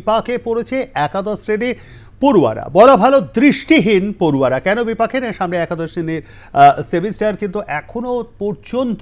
বিপাকে পড়েছে একাদশ শ্রেণি পড়ুয়ারা। বলা ভালো, দৃষ্টিহীন পড়ুয়ারা। কেন বিপাকে না সামনে একাদশ শ্রেণির সেমিস্টার কিন্তু এখনও পর্যন্ত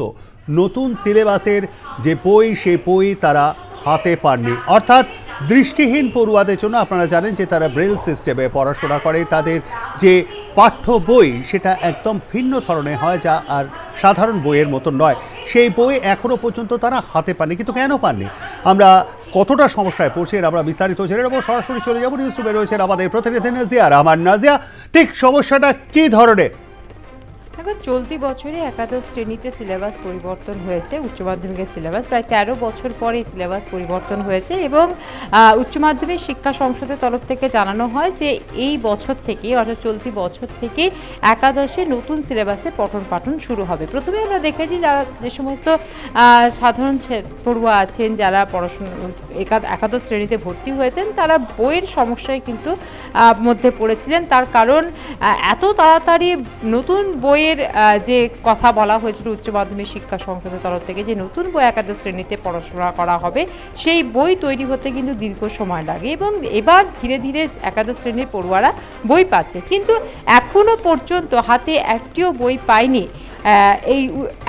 নতুন সিলেবাসের যে বই সেই বই তারা হাতে পাননি। অর্থাৎ দৃষ্টিহীন পড়ুয়াদের জন্য আপনারা জানেন যে তারা ব্রেল সিস্টেমে পড়াশোনা করে। তাদের যে পাঠ্য বই, সেটা একদম ভিন্ন ধরনের হয় যা আর সাধারণ বইয়ের মতন নয়। সেই বই এখনও পর্যন্ত তারা হাতে পাননি। কিন্তু কেন পাননি? আমরা কতটা সমস্যায় পড়ছে আমরা বিস্তারিত জেনে নেব। সরাসরি চলে যাব। নিউজ রুমে রয়েছেন আমাদের প্রতিনিধি নাজিয়া আমার নাজিয়া। ঠিক সমস্যাটা কী ধরনের? দেখো চলতি বছরে একাদশ শ্রেণীতে সিলেবাস পরিবর্তন হয়েছে। উচ্চ মাধ্যমিকের সিলেবাস প্রায় তেরো বছর পরে সিলেবাস পরিবর্তন হয়েছে এবং উচ্চ মাধ্যমিক শিক্ষা সংসদের তরফ থেকে জানানো হয় যে এই বছর থেকে অর্থাৎ চলতি বছর থেকে একাদশে নতুন সিলেবাসে পঠন পাঠন শুরু হবে। প্রথমে আমরা দেখেছি যারা যে সমস্ত সাধারণ পড়ুয়া আছেন, যারা পড়াশোনা, একা- একাদশ শ্রেণীতে ভর্তি হয়েছেন, তারা বইয়ের সমস্যায় কিন্তু মধ্যে পড়েছিলেন। তার কারণ এত তাড়াতাড়ি নতুন বইয়ের আহ, যে কথা বলা হয়েছিল উচ্চ মাধ্যমিক শিক্ষা সংসদের তরফ থেকে যে নতুন বই একাদশ শ্রেণীতে পড়াশোনা করা হবে সেই বই তৈরি হতে কিন্তু দীর্ঘ সময় লাগে এবং এবার ধীরে ধীরে একাদশ শ্রেণির পড়ুয়ারা বই পাচ্ছে। কিন্তু এখনও পর্যন্ত হাতে একটিও বই পায়নি। এই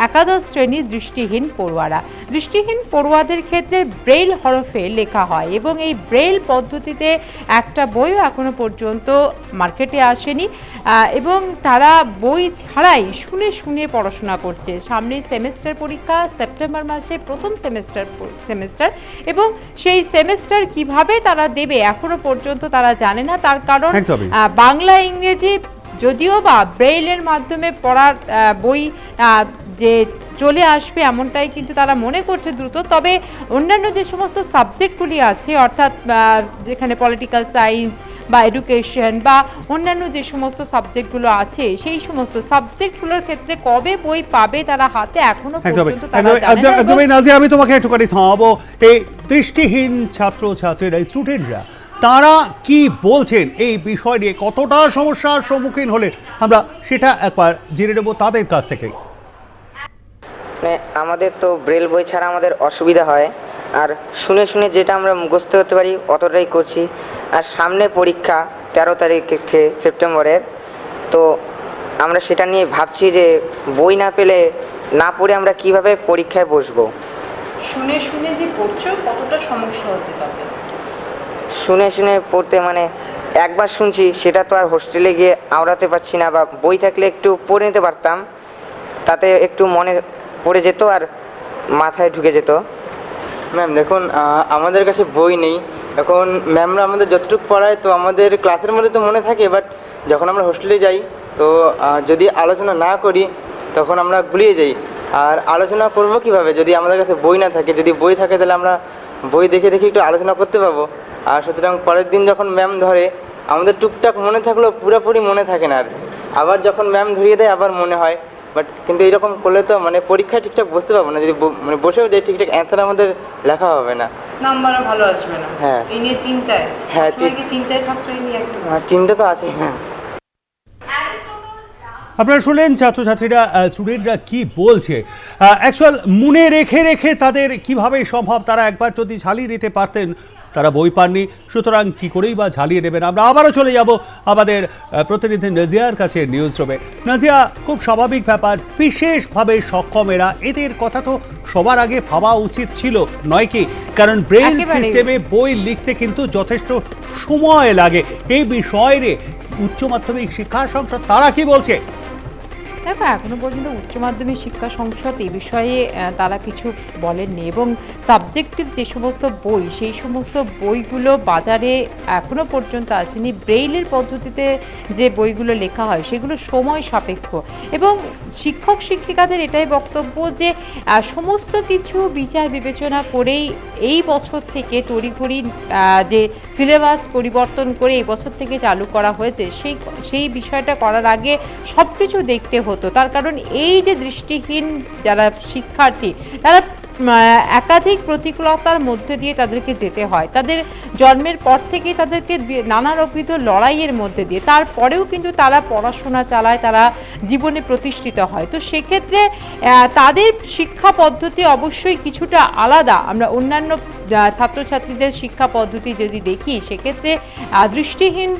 একাদশ শ্রেণির দৃষ্টিহীন পড়ুয়ারা। দৃষ্টিহীন পড়ুয়াদের ক্ষেত্রে ব্রেইল হরফে লেখা হয় এবং এই ব্রেইল পদ্ধতিতে একটা বইও এখনও পর্যন্ত মার্কেটে আসেনি এবং তারা বই ছাড়াই শুনে শুনে পড়াশোনা করছে। সামনে সেমেস্টার পরীক্ষা সেপ্টেম্বর মাসে প্রথম সেমেস্টার সেমেস্টার এবং সেই সেমেস্টার কীভাবে তারা দেবে এখনও পর্যন্ত তারা জানে না। তার কারণ বাংলা ইংরেজি যদিও বা ব্রেইলের মাধ্যমে পড়ার বই যে চলে আসবে এমনটাই কিন্তু তারা মনে করছে দ্রুত। তবে অন্যান্য যে সমস্ত সাবজেক্টগুলি আছে অর্থাৎ যেখানে পলিটিক্যাল সায়েন্স বা এডুকেশন বা অন্যান্য যে সমস্ত সাবজেক্টগুলো আছে সেই সমস্ত সাবজেক্টগুলোর ক্ষেত্রে কবে বই পাবে তারা হাতে এখনও পর্যন্ত তারা জানে না। আমি তোমাকে একটুখানি থামাবো। এই দৃষ্টিহীন ছাত্র ছাত্রীরা স্টুডেন্টরা তারা কি বলছেন? এই বিষয় নিয়ে কতটা সমস্যার সম্মুখীন হলে আমরা সেটা একবার জেনে নেব তাদের কাছ থেকে। মানে আমাদের তো ব্রেল বই ছাড়া আমাদের অসুবিধা হয়। আর শুনে শুনে যেটা আমরা মুখস্থ করতে পারি অতটাই করছি। আর সামনে পরীক্ষা তেরো তারিখে সেপ্টেম্বরের। তো আমরা সেটা নিয়ে ভাবছি যে বই না পেলে না পড়ে আমরা কীভাবে পরীক্ষায় বসবো? শুনে শুনে যে পড়ছো কতটা সমস্যা হচ্ছে তাতে? শুনে শুনে পড়তে মানে একবার শুনছি, সেটা তো আর হোস্টেলে গিয়ে আওড়াতে পারছি না বা বই থাকলে একটু পড়ে নিতে পারতাম। তাতে একটু মনে পড়ে যেত আর মাথায় ঢুকে যেত। ম্যাম দেখুন আমাদের কাছে বই নেই। এখন ম্যামরা আমাদের যতটুকু পড়ায়, তো আমাদের ক্লাসের মধ্যে তো মনে থাকে বাট যখন আমরা হোস্টেলে যাই, তো যদি আলোচনা না করি, তখন আমরা গুলিয়ে যাই। আর আলোচনা করব কীভাবে? যদি আমাদের কাছে বই না থাকে, যদি বই থাকে, তাহলে আমরা বই দেখে দেখে একটু আলোচনা করতে পাবো আর সুতরাং পরের দিন যখন ম্যাম ধরে আমাদের টুকটাক মনে থাকলেও পুরোপুরি মনে থাকে না আর আবার যখন ম্যাম ধরিয়ে দেয় আবার মনে হয়। বাট কিন্তু এরকম করলে তো মানে পরীক্ষায় ঠিকঠাক বসতে পারব না। যদি মানে বসেও যাই ঠিকঠাক অ্যান্সার আমাদের লেখা হবে না। নাম্বারও ভালো আসবে না। হ্যাঁ। এই নিয়ে চিন্তায়। হ্যাঁ, চিন্তায় থাকছো? এই নিয়ে একটু চিন্তা তো আছেই ম্যাম আপনারা শুনলেন ছাত্রছাত্রীরা স্টুডেন্টরা কি বলছে? অ্যাকচুয়াল মনে রেখে রেখে তাদের কীভাবে সম্ভব তারা একবার যদি ঝালিয়ে নিতে পারতেন তারা বই পাননি। সুতরাং কি করেই বা ঝালিয়ে নেবেন? আমরা আবারও চলে যাব আমাদের প্রতিনিধি নাজিয়ার কাছে নিউজ রুমে নাজিয়া খুব স্বাভাবিক ব্যাপার বিশেষভাবে সক্ষম এরা এদের কথা তো সবার আগে ভাবা উচিত ছিল নয় কি? কারণ ব্রেন। সিস্টেমে বই লিখতে কিন্তু যথেষ্ট সময় লাগে। এই বিষয়ে উচ্চ মাধ্যমিক শিক্ষা সংসদ তারা কি বলছে? দেখো, এখনও পর্যন্ত উচ্চ মাধ্যমিক শিক্ষা সংসদ এ বিষয়ে তারা কিছু বলেননি এবং সাবজেক্টিভ যে সমস্ত বই, সেই সমস্ত বইগুলো বাজারে এখনও পর্যন্ত আসেনি। ব্রেইলের পদ্ধতিতে যে বইগুলো লেখা হয়, সেগুলো সময় সাপেক্ষ। এবং শিক্ষক শিক্ষিকাদের এটাই বক্তব্য যে সমস্ত কিছু বিচার বিবেচনা করেই এই বছর থেকে তড়িঘড়ি যে সিলেবাস পরিবর্তন করে এই বছর থেকে চালু করা হয়েছে, সেই সেই বিষয়টা করার আগে সব কিছু দেখতে হতো। তার কারণ এই যে দৃষ্টিহীন যারা শিক্ষার্থী, তারা একাধিক প্রতিকূলতার মধ্যে দিয়ে তাদেরকে যেতে হয়। তাদের জন্মের পর থেকেই তাদেরকে নানারবিধ লড়াইয়ের মধ্যে দিয়ে। তারপরেও কিন্তু তারা পড়াশোনা চালায়, তারা জীবনে প্রতিষ্ঠিত হয়। তো সেক্ষেত্রে তাদের শিক্ষা পদ্ধতি অবশ্যই কিছুটা আলাদা। আমরা অন্যান্য ছাত্রছাত্রীদের শিক্ষা পদ্ধতি যদি দেখি, সেক্ষেত্রে দৃষ্টিহীন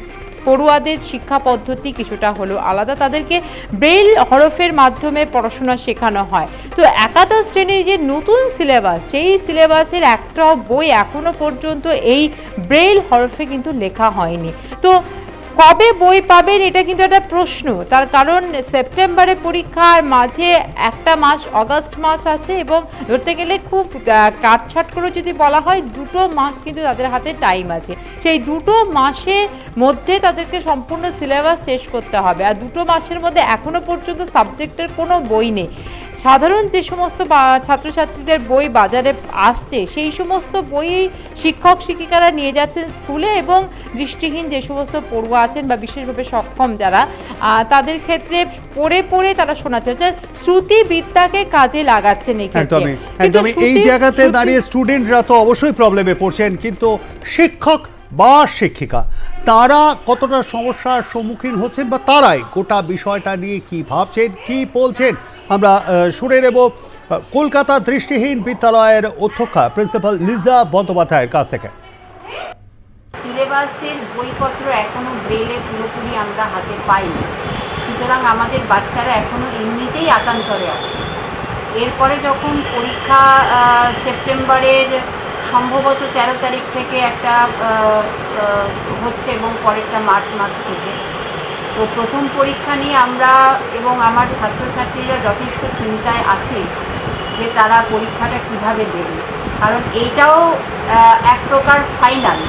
পড়ুয়াদের শিক্ষা পদ্ধতি কিছুটা হলো আলাদা। তাদেরকে ব্রেল হরফের মাধ্যমে পড়াশোনা শেখানো হয়। তো একাদশ শ্রেণির যে নতুন সিলেবাস, সেই সিলেবাসের একটা বই এখনও পর্যন্ত এই ব্রেল হরফে কিন্তু লেখা হয়নি। তো কবে বই পাবেন এটা কিন্তু একটা প্রশ্ন। তার কারণ সেপ্টেম্বরে পরীক্ষার মাঝে একটা মাস, অগাস্ট মাস আছে এবং ধরতে গেলে খুব কাটছাট করে যদি বলা হয়, দুটো মাস কিন্তু তাদের হাতে টাইম আছে। সেই দুটো মাসের মধ্যে তাদেরকে সম্পূর্ণ সিলেবাস শেষ করতে হবে। আর দুটো মাসের মধ্যে এখনও পর্যন্ত সাবজেক্টের কোনো বই নেই। সাধারণ যে সমস্ত ছাত্রছাত্রীদের বই বাজারে আসছে সেই সমস্ত বই শিক্ষক শিক্ষিকারা নিয়ে যাচ্ছেন স্কুলে এবং দৃষ্টিহীন যে সমস্ত পড়ুয়া আছেন বা বিশেষভাবে সক্ষম যারা আহ, তাদের ক্ষেত্রে পড়ে পড়ে তারা শোনাচ্ছে। অর্থাৎ শ্রুতিবিদ্যাকে কাজে লাগাচ্ছেন একদমই এই জায়গাতে দাঁড়িয়ে স্টুডেন্টরা তো অবশ্যই প্রবলেমে পড়ছেন কিন্তু শিক্ষক বা শিক্ষিকা, তারা কতটা সমস্যার সম্মুখীন হচ্ছেন বা তারাই গোটা বিষয়টা নিয়ে কি ভাবছেন, কি বলছেন? আমরা শুনে নেব কলকাতা দৃষ্টিহীন বিদ্যালয়ের অধ্যক্ষা, প্রিন্সিপাল লিজা বন্দ্যোপাধ্যায়ের কাছ থেকে। সিলেবাসের বইপত্র এখনও ব্রেলে পুরোপুরি আমরা হাতে পাইনি। সুতরাং আমাদের বাচ্চারা এখনও এমনিতেই আতান্তরে আছে। এরপরে যখন পরীক্ষা সেপ্টেম্বরের সম্ভবত তেরো তারিখ থেকে একটা হচ্ছে এবং পরেরটা মার্চ মাস থেকে। তো প্রথম পরীক্ষা নিয়ে আমরা এবং আমার ছাত্রছাত্রীরা যথেষ্ট চিন্তায় আছে যে তারা পরীক্ষাটা কীভাবে দেবে। কারণ এইটাও এক প্রকার ফাইনাল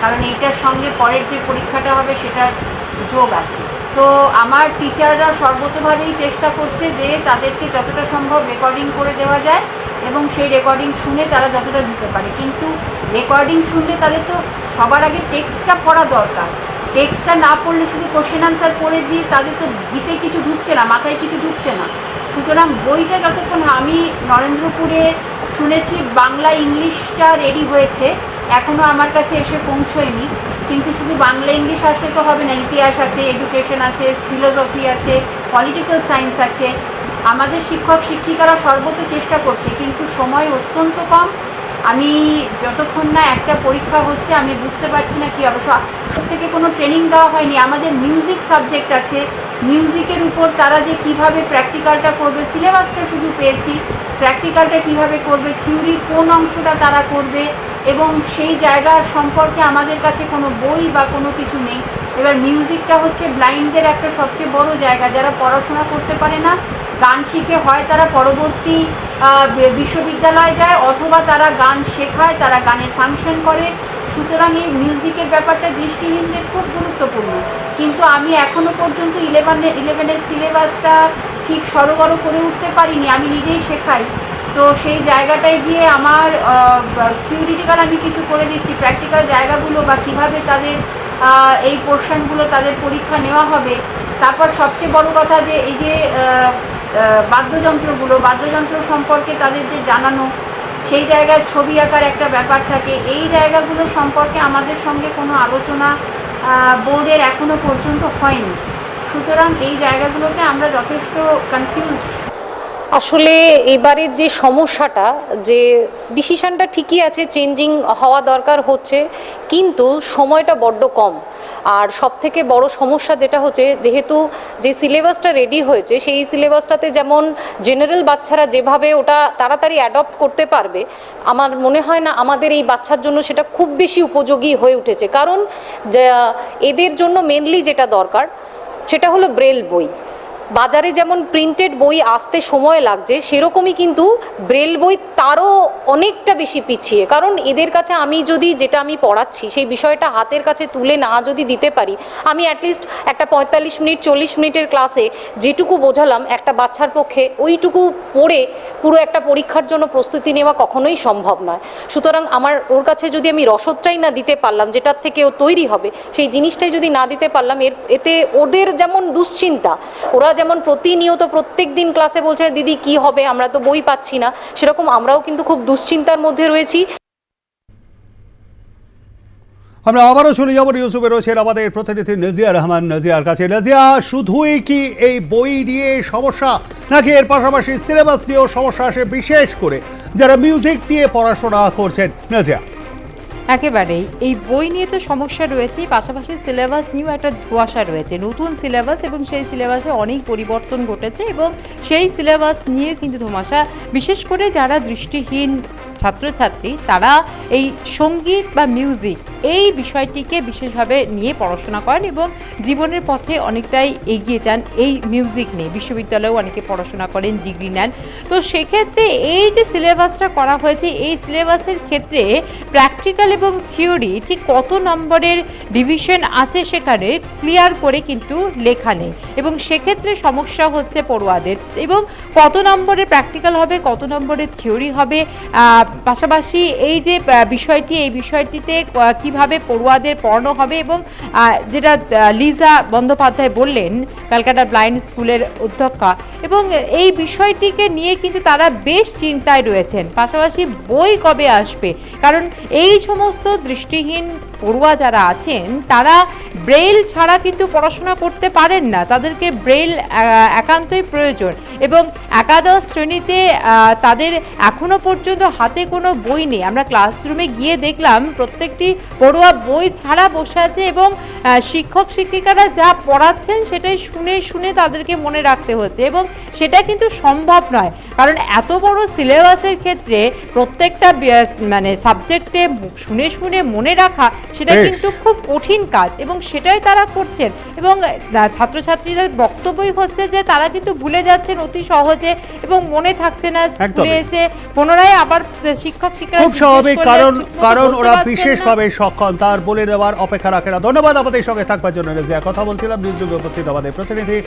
কারণ এইটার সঙ্গে পরের যে পরীক্ষাটা হবে সেটার যোগ আছে। তো আমার টিচাররা সর্বতভাবেই চেষ্টা করছে যে তাদেরকে যতটা সম্ভব রেকর্ডিং করে দেওয়া যায়। এবং সেই রেকর্ডিং শুনে তারা যতটা দিতে পারে। কিন্তু রেকর্ডিং শুনলে তাদের তো সবার আগে টেক্সটটা পড়া দরকার। টেক্সটটা না পড়লে শুধু কোশ্চেন আনসার পড়ে দিয়ে তাদের তো ভিতে কিছু ঢুকছে না, মাথায় কিছু ঢুকছে না। সুতরাং বইটা যতক্ষণ আমি নরেন্দ্রপুরে শুনেছি বাংলা ইংলিশটা রেডি হয়েছে এখনও আমার কাছে এসে পৌঁছয়নি। কিন্তু শুধু বাংলা ইংলিশ আসলে তো হবে না, ইতিহাস আছে এডুকেশন আছে ফিলোসফি আছে পলিটিক্যাল সায়েন্স আছে। আমাদের শিক্ষক শিক্ষিকারা সর্বত চেষ্টা করছে, কিন্তু সময় অত্যন্ত কম। আমি যতক্ষণ না একটা পরীক্ষা হচ্ছে, আমি বুঝতে পারছি না কি অবশ্য থেকে কোনো ট্রেনিং দেওয়া হয়নি। আমাদের মিউজিক সাবজেক্ট আছে। মিউজিকের উপর তারা যে কীভাবে প্র্যাকটিক্যালটা করবে সিলেবাসটা শুধু পেয়েছি। প্র্যাকটিক্যালটা কীভাবে করবে থিওরির কোন অংশটা তারা করবে, এবং সেই জায়গার সম্পর্কে আমাদের কাছে কোনো বই বা কোনো কিছু নেই। এবার মিউজিকটা হচ্ছে ব্লাইন্ডদের একটা সবচেয়ে বড় জায়গা। যারা পড়াশোনা করতে পারে না গান শিখে হয়, তারা পরবর্তী বিশ্ববিদ্যালয়ে যায় অথবা তারা গান শেখায়, তারা গানের ফাংশন করে। সুতরাং এই মিউজিকের ব্যাপারটা দৃষ্টিহীনদের খুব গুরুত্বপূর্ণ। কিন্তু আমি এখনও পর্যন্ত ইলেভেনের ইলেভেনের সিলেবাসটা ঠিক সরগর করে উঠতে পারিনি, আমি নিজেই শেখাই। তো সেই জায়গাটায় গিয়ে আমার থিওরিটিক্যাল আমি কিছু করে দিচ্ছি প্র্যাকটিক্যাল জায়গাগুলো বা কীভাবে তাদের এই পোর্শনগুলো তাদের পরীক্ষা নেওয়া হবে। তারপর সবচেয়ে বড় কথা যে এই যে বাদ্যযন্ত্রগুলো, বাদ্যযন্ত্র সম্পর্কে তাদের যে জানানো, সেই জায়গায় ছবি আঁকার একটা ব্যাপার থাকে। এই জায়গাগুলো সম্পর্কে আমাদের সঙ্গে কোনো আলোচনা বোর্ডের এখনও পর্যন্ত হয়নি। সুতরাং এই জায়গাগুলোতে আমরা যথেষ্ট কনফিউজড আসলে এবারের যে সমস্যাটা, যে ডিসিশনটা ঠিকই আছে চেঞ্জিং হওয়া দরকার হচ্ছে, কিন্তু সময়টা বড্ড কম। আর সব থেকে বড় সমস্যা যেটা হচ্ছে, যেহেতু যে সিলেবাসটা রেডি হয়েছে, সেই সিলেবাসটাতে যেমন জেনারেল বাচ্চারা যেভাবে ওটা তাড়াতাড়ি অ্যাডপ্ট করতে পারবে, আমার মনে হয় না আমাদের এই বাচ্চার জন্য সেটা খুব বেশি উপযোগী হয়ে উঠেছে। কারণ এদের জন্য মেনলি যেটা দরকার, সেটা হলো ব্রেল বই। বাজারে যেমন প্রিন্টেড বই আসতে সময় লাগছে, সেরকমই কিন্তু ব্রেল বই তারও অনেকটা বেশি পিছিয়ে। কারণ এদের কাছে আমি যদি যেটা আমি পড়াচ্ছি, সেই বিষয়টা হাতের কাছে তুলে না যদি দিতে পারি, আমি অ্যাটলিস্ট একটা পঁয়তাল্লিশ মিনিট, চল্লিশ মিনিটের ক্লাসে যেটুকু বোঝালাম একটা বাচ্চার পক্ষে, ওইটুকু পড়ে পুরো একটা পরীক্ষার জন্য প্রস্তুতি নেওয়া কখনোই সম্ভব নয়। সুতরাং আমার, ওর কাছে যদি আমি রসদটাই না দিতে পারলাম, যেটার থেকে ও তৈরি হবে, সেই জিনিসটাই যদি না দিতে পারলাম, এর, এতে ওদের যেমন দুশ্চিন্তা, ওরা যেমন প্রতিনিয়ত প্রত্যেক দিন ক্লাসে বলছে, দিদি, কি হবে? আমরা তো বই পাচ্ছি না। সেরকম আমরাও কিন্তু খুব দুশ্চিন্তার মধ্যে রয়েছি। আমরা আবারও চলে যাব ইউসুফে রয়েছেন আমাদের প্রতিনিধি নাজিয়া রহমান। নাজিয়ার কাছে, নাজিয়া, শুধুই কি এই বই নিয়ে সমস্যা? নাকি এর পাশাপাশি সিলেবাস নিয়েও সমস্যা আসে বিশেষ করে? যারা মিউজিক নিয়ে পড়াশোনা করছেন, নাজিয়া? একেবারেই। এই বই নিয়ে তো সমস্যা রয়েছেই, পাশাপাশি সিলেবাস নিয়েও একটা ধোয়াশা রয়েছে। নতুন সিলেবাস এবং সেই সিলেবাসে অনেক পরিবর্তন ঘটেছে এবং সেই সিলেবাস নিয়ে কিন্তু ধোমাশা বিশেষ করে যারা দৃষ্টিহীন ছাত্রছাত্রী, তারা এই সংগীত বা মিউজিক এই বিষয়টিকে বিশেষভাবে নিয়ে পড়াশোনা করেন এবং জীবনের পথে অনেকটাই এগিয়ে যান এই মিউজিক নিয়ে। বিশ্ববিদ্যালয়েও অনেকে পড়াশোনা করেন ডিগ্রি নেন। তো সেক্ষেত্রে এই যে সিলেবাসটা করা হয়েছে, এই সিলেবাসের ক্ষেত্রে প্র্যাকটিক্যাল এবং থিওরি ঠিক কত নম্বরের ডিভিশন আছে সেখানে ক্লিয়ার করে কিন্তু লেখা নেই এবং সেক্ষেত্রে সমস্যা হচ্ছে পড়ুয়াদের এবং কত নম্বরের প্র্যাকটিক্যাল হবে, কত নম্বরের থিওরি হবে পাশাপাশি এই যে বিষয়টি, এই বিষয়টিতে কীভাবে পড়ুয়াদের পড়ানো হবে এবং যেটা লিজা বন্দ্যোপাধ্যায় বললেন, ক্যালকাটা ব্লাইন্ড স্কুলের অধ্যক্ষা, এবং এই বিষয়টিকে নিয়ে কিন্তু তারা বেশ চিন্তায় রয়েছেন। পাশাপাশি বই কবে আসবে? কারণ এই সমস্ত দৃষ্টিহীন পড়ুয়া যারা আছেন, তারা ব্রেল ছাড়া কিন্তু পড়াশোনা করতে পারেন না। তাদেরকে ব্রেল একান্তই প্রয়োজন এবং একাদশ শ্রেণীতে তাদের এখনও পর্যন্ত হাতে কোনো বই নেই। আমরা ক্লাসরুমে গিয়ে দেখলাম প্রত্যেকটি পড়ুয়া বই ছাড়া বসে আছে এবং শিক্ষক শিক্ষিকারা যা পড়াচ্ছেন সেটাই শুনে শুনে তাদেরকে মনে রাখতে হচ্ছে এবং সেটা কিন্তু সম্ভব নয়। কারণ এত বড় সিলেবাসের ক্ষেত্রে প্রত্যেকটা মানে সাবজেক্টে শুনে শুনে মনে রাখা সেটা কিন্তু খুব কঠিন কাজ এবং সেটাই তারা করছেন। এবং ছাত্রছাত্রীদের বক্তব্যই হচ্ছে যে তারা কিন্তু ভুলে যাচ্ছেন অতি সহজে এবং মনে থাকছে না। স্কুলে এসে পুনরায় আবার শিক্ষক শিক্ষিকা খুব স্বাভাবিক কারণ কারণ ওরা বিশেষভাবে সক্ষম তার বলে দেওয়ার অপেক্ষা রাখে না। ধন্যবাদ আমাদের সঙ্গে থাকবার জন্য। রেজিয়া কথা বলছিলাম নিউজ উপস্থিত আমাদের প্রতিনিধি